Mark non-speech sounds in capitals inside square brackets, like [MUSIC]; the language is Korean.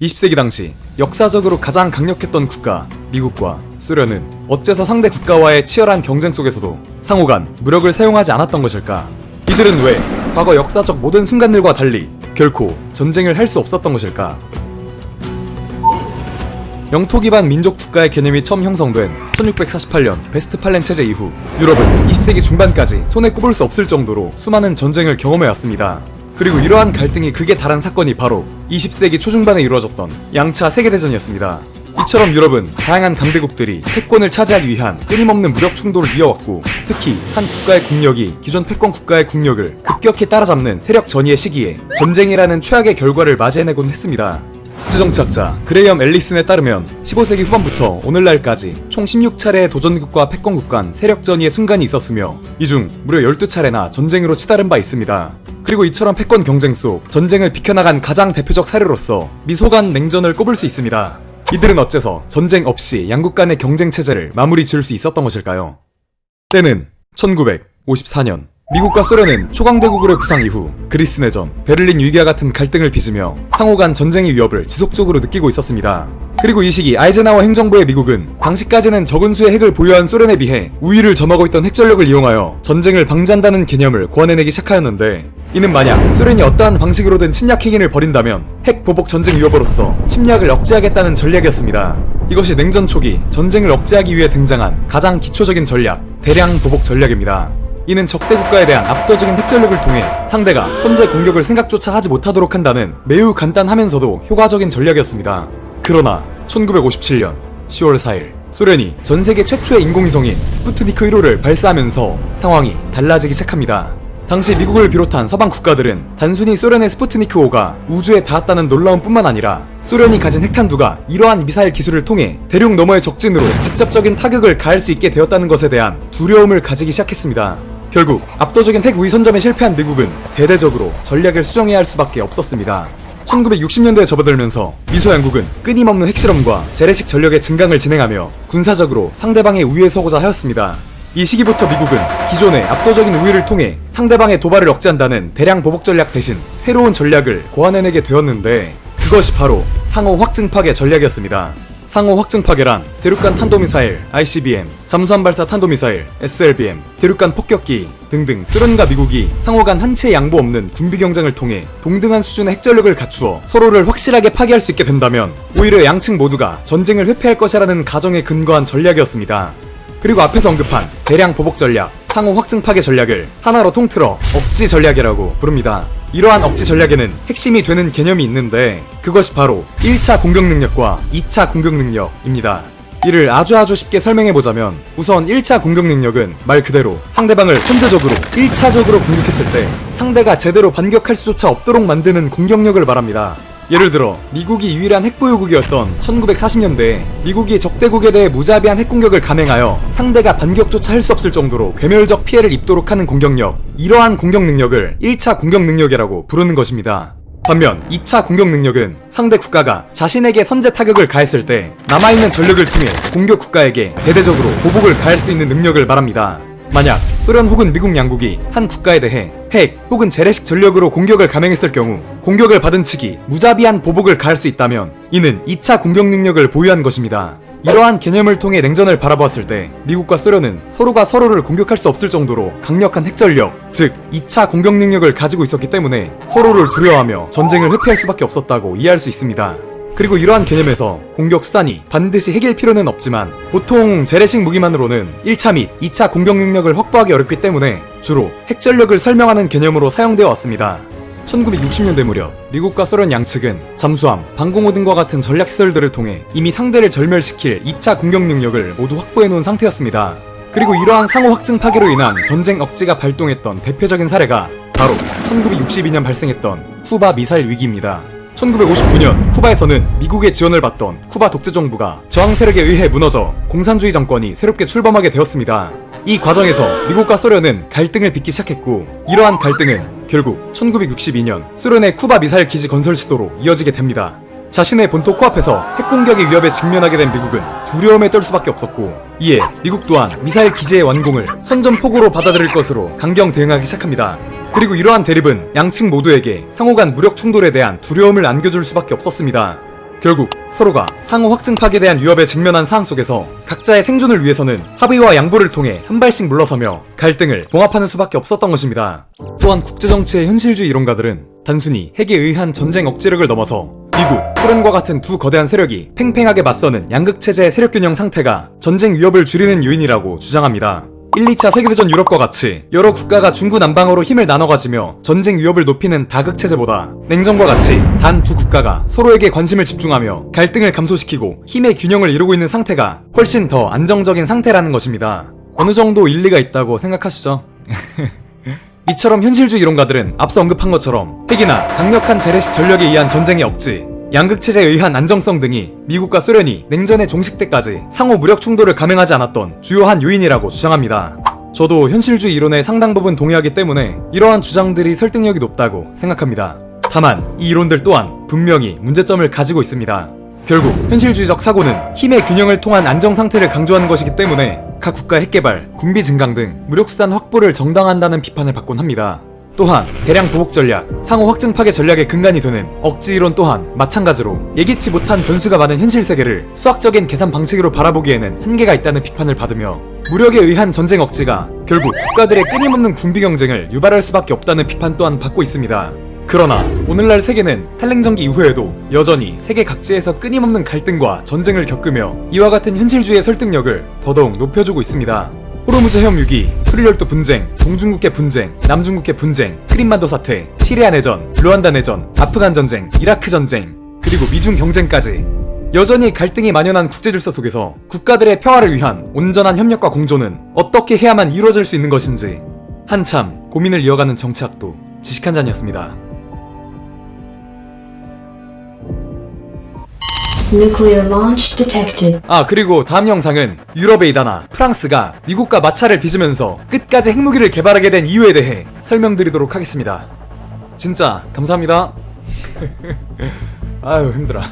20세기 당시 역사적으로 가장 강력했던 국가 미국과 소련은 어째서 상대 국가와의 치열한 경쟁 속에서도 상호 간 무력을 사용하지 않았던 것일까? 이들은 왜 과거 역사적 모든 순간들과 달리 결코 전쟁을 할 수 없었던 것일까? 영토 기반 민족 국가의 개념이 처음 형성된 1648년 베스트팔렌 체제 이후 유럽은 20세기 중반까지 손에 꼽을 수 없을 정도로 수많은 전쟁을 경험해 왔습니다. 그리고 이러한 갈등이 극에 달한 사건이 바로 20세기 초중반에 이루어졌던 양차 세계대전이었습니다. 이처럼 유럽은 다양한 강대국들이 패권을 차지하기 위한 끊임없는 무력 충돌을 이어왔고 특히 한 국가의 국력이 기존 패권 국가의 국력을 급격히 따라잡는 세력 전이의 시기에 전쟁이라는 최악의 결과를 맞이해내곤 했습니다. 국제정치학자 그레이엄 앨리슨에 따르면 15세기 후반부터 오늘날까지 총 16차례의 도전국과 패권국 간 세력 전이의 순간이 있었으며 이 중 무려 12차례나 전쟁으로 치달은 바 있습니다. 그리고 이처럼 패권 경쟁 속 전쟁을 비켜나간 가장 대표적 사례로서 미소간 냉전을 꼽을 수 있습니다. 이들은 어째서 전쟁 없이 양국 간의 경쟁 체제를 마무리 지을 수 있었던 것일까요? 때는 1954년 미국과 소련은 초강대국으로의 부상 이후 그리스 내전, 베를린 위기와 같은 갈등을 빚으며 상호 간 전쟁의 위협을 지속적으로 느끼고 있었습니다. 그리고 이 시기 아이젠하워 행정부의 미국은 당시까지는 적은 수의 핵을 보유한 소련에 비해 우위를 점하고 있던 핵전력을 이용하여 전쟁을 방지한다는 개념을 고안해내기 시작하였는데 이는 만약 소련이 어떠한 방식으로든 침략 행위를 벌인다면 핵 보복 전쟁 위협으로서 침략을 억제하겠다는 전략이었습니다. 이것이 냉전 초기 전쟁을 억제하기 위해 등장한 가장 기초적인 전략, 대량 보복 전략입니다. 이는 적대 국가에 대한 압도적인 핵전력을 통해 상대가 선제 공격을 생각조차 하지 못하도록 한다는 매우 간단하면서도 효과적인 전략이었습니다. 그러나 1957년 10월 4일 소련이 전 세계 최초의 인공위성인 스푸트니크 1호를 발사하면서 상황이 달라지기 시작합니다. 당시 미국을 비롯한 서방 국가들은 단순히 소련의 스푸트니크 5가 우주에 닿았다는 놀라움 뿐만 아니라 소련이 가진 핵탄두가 이러한 미사일 기술을 통해 대륙 너머의 적진으로 직접적인 타격을 가할 수 있게 되었다는 것에 대한 두려움을 가지기 시작했습니다. 결국 압도적인 핵 우위 선점에 실패한 미국은 대대적으로 전략을 수정해야 할 수밖에 없었습니다. 1960년대에 접어들면서 미소 양국은 끊임없는 핵실험과 재래식 전력의 증강을 진행하며 군사적으로 상대방의 우위에 서고자 하였습니다. 이 시기부터 미국은 기존의 압도적인 우위를 통해 상대방의 도발을 억제한다는 대량 보복 전략 대신 새로운 전략을 고안해내게 되었는데 그것이 바로 상호 확증 파괴 전략이었습니다. 상호 확증 파괴란 대륙간 탄도미사일 ICBM, 잠수함 발사 탄도미사일 SLBM, 대륙간 폭격기 등등 소련과 미국이 상호 간 한치의 양보 없는 군비 경쟁을 통해 동등한 수준의 핵전력을 갖추어 서로를 확실하게 파괴할 수 있게 된다면 오히려 양측 모두가 전쟁을 회피할 것이라는 가정에 근거한 전략이었습니다. 그리고 앞에서 언급한 대량 보복 전략, 상호 확증 파괴 전략을 하나로 통틀어 억지 전략이라고 부릅니다. 이러한 억지 전략에는 핵심이 되는 개념이 있는데 그것이 바로 1차 공격 능력과 2차 공격 능력입니다. 이를 아주 아주 쉽게 설명해 보자면 우선 1차 공격 능력은 말 그대로 상대방을 선제적으로 1차적으로 공격했을 때 상대가 제대로 반격할 수조차 없도록 만드는 공격력을 말합니다. 예를 들어 미국이 유일한 핵보유국이었던 1940년대에 미국이 적대국에 대해 무자비한 핵공격을 감행하여 상대가 반격조차 할 수 없을 정도로 괴멸적 피해를 입도록 하는 공격력 이러한 공격 능력을 1차 공격 능력이라고 부르는 것입니다. 반면 2차 공격 능력은 상대 국가가 자신에게 선제 타격을 가했을 때 남아있는 전력을 통해 공격 국가에게 대대적으로 보복을 가할 수 있는 능력을 말합니다. 만약 소련 혹은 미국 양국이 한 국가에 대해 핵 혹은 재래식 전력으로 공격을 감행했을 경우 공격을 받은 측이 무자비한 보복을 가할 수 있다면 이는 2차 공격 능력을 보유한 것입니다. 이러한 개념을 통해 냉전을 바라보았을 때 미국과 소련은 서로가 서로를 공격할 수 없을 정도로 강력한 핵전력, 즉 2차 공격 능력을 가지고 있었기 때문에 서로를 두려워하며 전쟁을 회피할 수밖에 없었다고 이해할 수 있습니다. 그리고 이러한 개념에서 공격 수단이 반드시 핵일 필요는 없지만 보통 재래식 무기만으로는 1차 및 2차 공격 능력을 확보하기 어렵기 때문에 주로 핵전력을 설명하는 개념으로 사용되어 왔습니다. 1960년대 무렵 미국과 소련 양측은 잠수함, 방공호 등과 같은 전략시설들을 통해 이미 상대를 절멸시킬 2차 공격 능력을 모두 확보해 놓은 상태였습니다. 그리고 이러한 상호 확증 파괴로 인한 전쟁 억지가 발동했던 대표적인 사례가 바로 1962년 발생했던 쿠바 미사일 위기입니다. 1959년 쿠바에서는 미국의 지원을 받던 쿠바 독재 정부가 저항 세력에 의해 무너져 공산주의 정권이 새롭게 출범하게 되었습니다. 이 과정에서 미국과 소련은 갈등을 빚기 시작했고 이러한 갈등은 결국 1962년 소련의 쿠바 미사일 기지 건설 시도로 이어지게 됩니다. 자신의 본토 코앞에서 핵공격의 위협에 직면하게 된 미국은 두려움에 떨 수밖에 없었고 이에 미국 또한 미사일 기지의 완공을 선전포고로 받아들일 것으로 강경 대응하기 시작합니다. 그리고 이러한 대립은 양측 모두에게 상호 간 무력 충돌에 대한 두려움을 안겨줄 수밖에 없었습니다. 결국 서로가 상호 확증 파괴에 대한 위협에 직면한 상황 속에서 각자의 생존을 위해서는 합의와 양보를 통해 한 발씩 물러서며 갈등을 봉합하는 수밖에 없었던 것입니다. 또한 국제정치의 현실주의 이론가들은 단순히 핵에 의한 전쟁 억제력을 넘어서 미국, 소련과 같은 두 거대한 세력이 팽팽하게 맞서는 양극체제의 세력균형 상태가 전쟁 위협을 줄이는 요인이라고 주장합니다. 1, 2차 세계대전 유럽과 같이 여러 국가가 중구난방으로 힘을 나눠 가지며 전쟁 위협을 높이는 다극 체제보다 냉전과 같이 단 두 국가가 서로에게 관심을 집중하며 갈등을 감소시키고 힘의 균형을 이루고 있는 상태가 훨씬 더 안정적인 상태라는 것입니다. 어느 정도 일리가 있다고 생각하시죠? [LAUGHS] 이처럼 현실주의 이론가들은 앞서 언급한 것처럼 핵이나 강력한 재래식 전력에 의한 전쟁의 억지, 양극체제에 의한 안정성 등이 미국과 소련이 냉전의 종식 때까지 상호 무력 충돌을 감행하지 않았던 주요한 요인이라고 주장합니다. 저도 현실주의 이론에 상당 부분 동의하기 때문에 이러한 주장들이 설득력이 높다고 생각합니다. 다만 이 이론들 또한 분명히 문제점을 가지고 있습니다. 결국 현실주의적 사고는 힘의 균형을 통한 안정 상태를 강조하는 것이기 때문에 각 국가 핵개발, 군비 증강 등 무력수단 확보를 정당한다는 비판을 받곤 합니다. 또한 대량 보복 전략, 상호 확증 파괴 전략의 근간이 되는 억지 이론 또한 마찬가지로 예기치 못한 변수가 많은 현실 세계를 수학적인 계산 방식으로 바라보기에는 한계가 있다는 비판을 받으며 무력에 의한 전쟁 억지가 결국 국가들의 끊임없는 군비 경쟁을 유발할 수밖에 없다는 비판 또한 받고 있습니다. 그러나 오늘날 세계는 탈냉전기 이후에도 여전히 세계 각지에서 끊임없는 갈등과 전쟁을 겪으며 이와 같은 현실주의의 설득력을 더더욱 높여주고 있습니다. 호르무즈 해협 위기, 수릴열도 분쟁, 동중국해 분쟁, 남중국해 분쟁, 크림반도 사태, 시리아 내전, 루안다 내전, 아프간 전쟁, 이라크 전쟁, 그리고 미중 경쟁까지 여전히 갈등이 만연한 국제질서 속에서 국가들의 평화를 위한 온전한 협력과 공조는 어떻게 해야만 이루어질 수 있는 것인지 한참 고민을 이어가는 정치학도 지식한 잔이었습니다. Nuclear launch detected. 아 그리고 다음 영상은 유럽의 이다나 프랑스가 미국과 마찰을 빚으면서 끝까지 핵무기를 개발하게 된 이유에 대해 설명드리도록 하겠습니다. 진짜 감사합니다. [LAUGHS] 아유 힘들어.